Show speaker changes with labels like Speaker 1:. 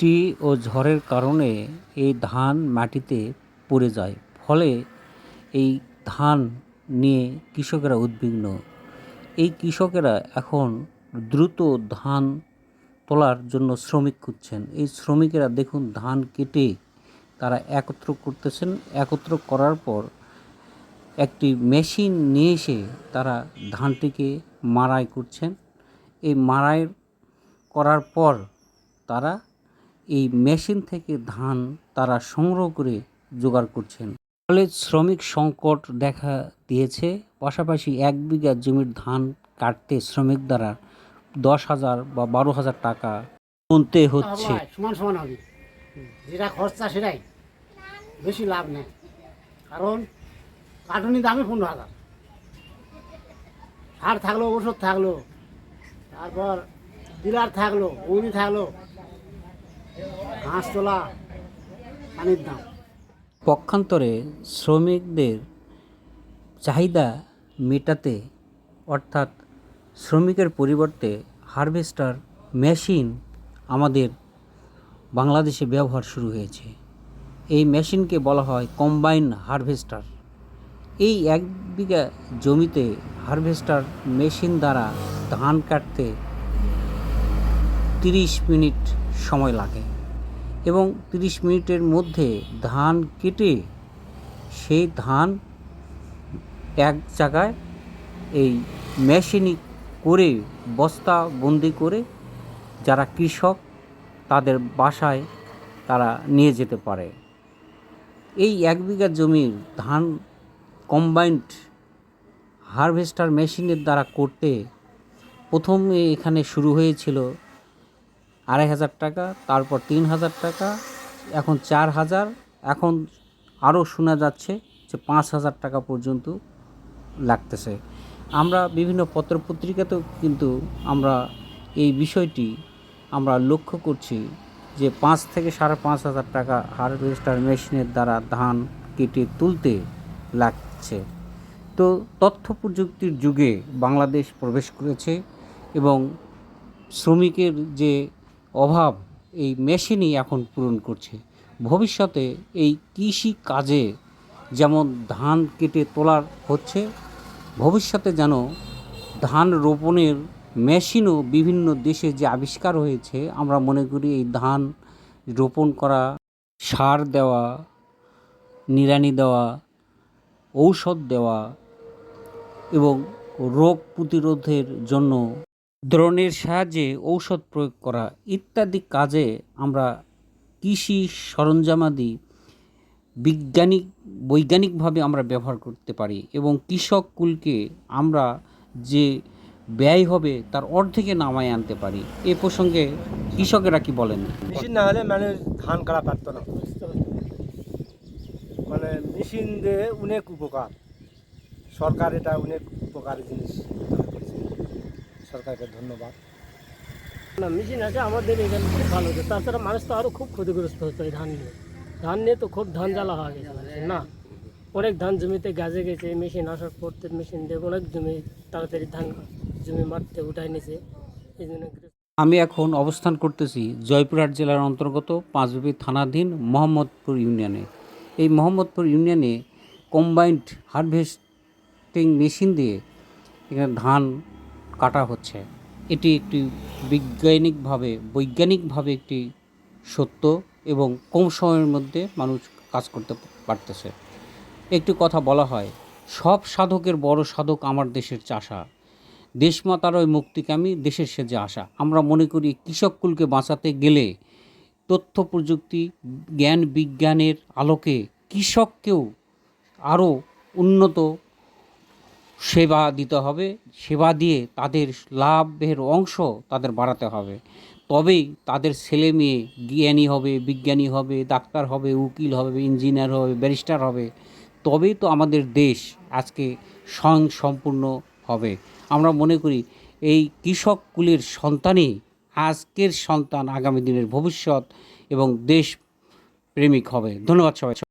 Speaker 1: বৃষ্টি ও ঝড়ের কারণে এই ধান মাটিতে পড়ে যায়। ফলে এই ধান নিয়ে কৃষকেরা উদ্বিগ্ন। এই কৃষকেরা এখন দ্রুত ধান তোলার জন্য শ্রমিক খুঁজছেন। এই শ্রমিকেরা দেখুন, ধান কেটে তারা একত্র করতেছেন। একত্র করার পর একটি মেশিন নিয়ে এসে তারা ধানটিকে মাড়াই করছেন। এই মাড়াই করার পর তারা এই মেশিন থেকে ধান তারা সংগ্রহ করে জোগাড় করছেন। ফলে শ্রমিক সংকট দেখা দিয়েছে। পাশাপাশি এক বিঘা জমির ধান কাটতে শ্রমিক দ্বারা দশ হাজার বা বারো হাজার টাকা গুনতে হচ্ছে।
Speaker 2: সমান সমান হবে। যেটা খরচা সেটাই। বেশি লাভ নেই। কারণ কাটুনি দামে পনেরো হাজার। সার থাকল ওষুধ থাকল, তারপর ডিলার থাকল উনি থাকল ঘাস তোলা পানির দাম।
Speaker 1: পক্ষান্তরে শ্রমিকদের চাহিদা মেটাতে, অর্থাৎ শ্রমিকের পরিবর্তে হারভেস্টার মেশিন আমাদের বাংলাদেশে ব্যবহার শুরু হয়েছে। এই মেশিনকে বলা হয় কম্বাইন হারভেস্টার। এই এক বিঘা জমিতে হারভেস্টার মেশিন দ্বারা ধান কাটতে তিরিশ মিনিট সময় লাগে। এবং তিরিশ মিনিটের মধ্যে ধান কেটে সেই ধান এক জায়গায় এই মেশিনই করে, বস্তা বন্দি করে যারা কৃষক, তাদের বাসায় তারা নিয়ে যেতে পারে। এই এক বিঘা জমির ধান কম্বাইন্ড হারভেস্টার মেশিনের দ্বারা করতে প্রথমে এখানে শুরু হয়েছিল আড়াই হাজার টাকা, তারপর তিন হাজার টাকা, এখন চার হাজার, এখন আরও শোনা যাচ্ছে যে পাঁচ হাজার টাকা পর্যন্ত লাগতেছে। আমরা বিভিন্ন পত্রপত্রিকাতেও কিন্তু আমরা এই বিষয়টি আমরা লক্ষ্য করছি যে পাঁচ থেকে সাড়ে পাঁচ হাজার টাকা হারভেস্টার মেশিনের দ্বারা ধান কেটে তুলতে লাগছে। তো তথ্য প্রযুক্তির যুগে বাংলাদেশ প্রবেশ করেছে এবং শ্রমিকের যে অভাব এই মেশিনই এখন পূরণ করছে। ভবিষ্যতে এই কৃষি কাজে যেমন ধান কেটে তোলার হচ্ছে, ভবিষ্যতে যেন ধান রোপণের মেশিনও বিভিন্ন দেশে যে আবিষ্কার হয়েছে, আমরা মনে করি এই ধান রোপণ করা, সার দেওয়া, নিড়ানি দেওয়া, ঔষধ দেওয়া এবং রোগ প্রতিরোধের জন্য দ্রোণের সাহায্যে ঔষধ প্রয়োগ করা ইত্যাদি কাজে আমরা কৃষি সরঞ্জামাদি বিজ্ঞানিক বৈজ্ঞানিকভাবে আমরা ব্যবহার করতে পারি এবং কৃষক কুলকে আমরা যে ব্যয় হবে তার অর্ধেকে নামায় আনতে পারি। এ প্রসঙ্গে কৃষকেরা কি বলেন?
Speaker 3: মেশিন না হলে মানে ধান কাটা পারতো না। মানে মেশিন দিয়ে অনেক উপকার। সরকার এটা অনেক উপকারী জিনিস। সরকারকে ধন্যবাদ।
Speaker 4: না মেশিন আছে আমাদের এখানে খুব ভালো হচ্ছে তাছাড়া মানুষ তো আরও খুব ক্ষতিগ্রস্ত হচ্ছে এই ধান নিয়ে। ধান নিয়ে তো খুব ধান জ্বালা হয়ে গেছে না? অনেক ধান জমিতে গাজে গেছে মেশিন আসার পর মেশিন দিয়ে অনেক জমি তাড়াতাড়ি ধান জমি মাঠতে উঠায় নিছে। এই জন্য
Speaker 1: আমি এখন অবস্থান করতেছি জয়পুরহাট জেলার অন্তর্গত পাঁচবিবি থানাধীন মোহাম্মদপুর ইউনিয়নে। এই মোহাম্মদপুর ইউনিয়নে কম্বাইন্ড হারভেস্টিং মেশিন দিয়ে এখানে ধান কাটা হচ্ছে। এটি একটি বৈজ্ঞানিকভাবে বৈজ্ঞানিকভাবে একটি সত্য এবং কম সময়ের মধ্যে মানুষ কাজ করতে পারতেছে। একটি কথা বলা হয়, সব সাধকের বড় সাধক আমার দেশের চাষা। দেশমাতার ওই মুক্তিকামী দেশের সেজে আসা। আমরা মনে করি কৃষককুলকে বাঁচাতে গেলে তথ্য, প্রযুক্তি, জ্ঞান, বিজ্ঞানের আলোকে কৃষককেও আরও উন্নত সেবা দিতে হবে, সেবা দিয়ে তাদের লাভের অংশ তাদের বাড়াতে হবে। তবেই তাদের ছেলে মেয়ে জ্ঞানী হবে, বিজ্ঞানী হবে, ডাক্তার হবে, উকিল হবে, ইঞ্জিনিয়ার হবে, ব্যারিস্টার হবে। তবেই তো আমাদের দেশ আজকে স্বয়ং সম্পূর্ণ হবে। আমরা মনে করি এই কৃষক কুলের সন্তানই আজকের সন্তান আগামী দিনের ভবিষ্যৎ এবং দেশ প্রেমিক হবে। ধন্যবাদ সবাই।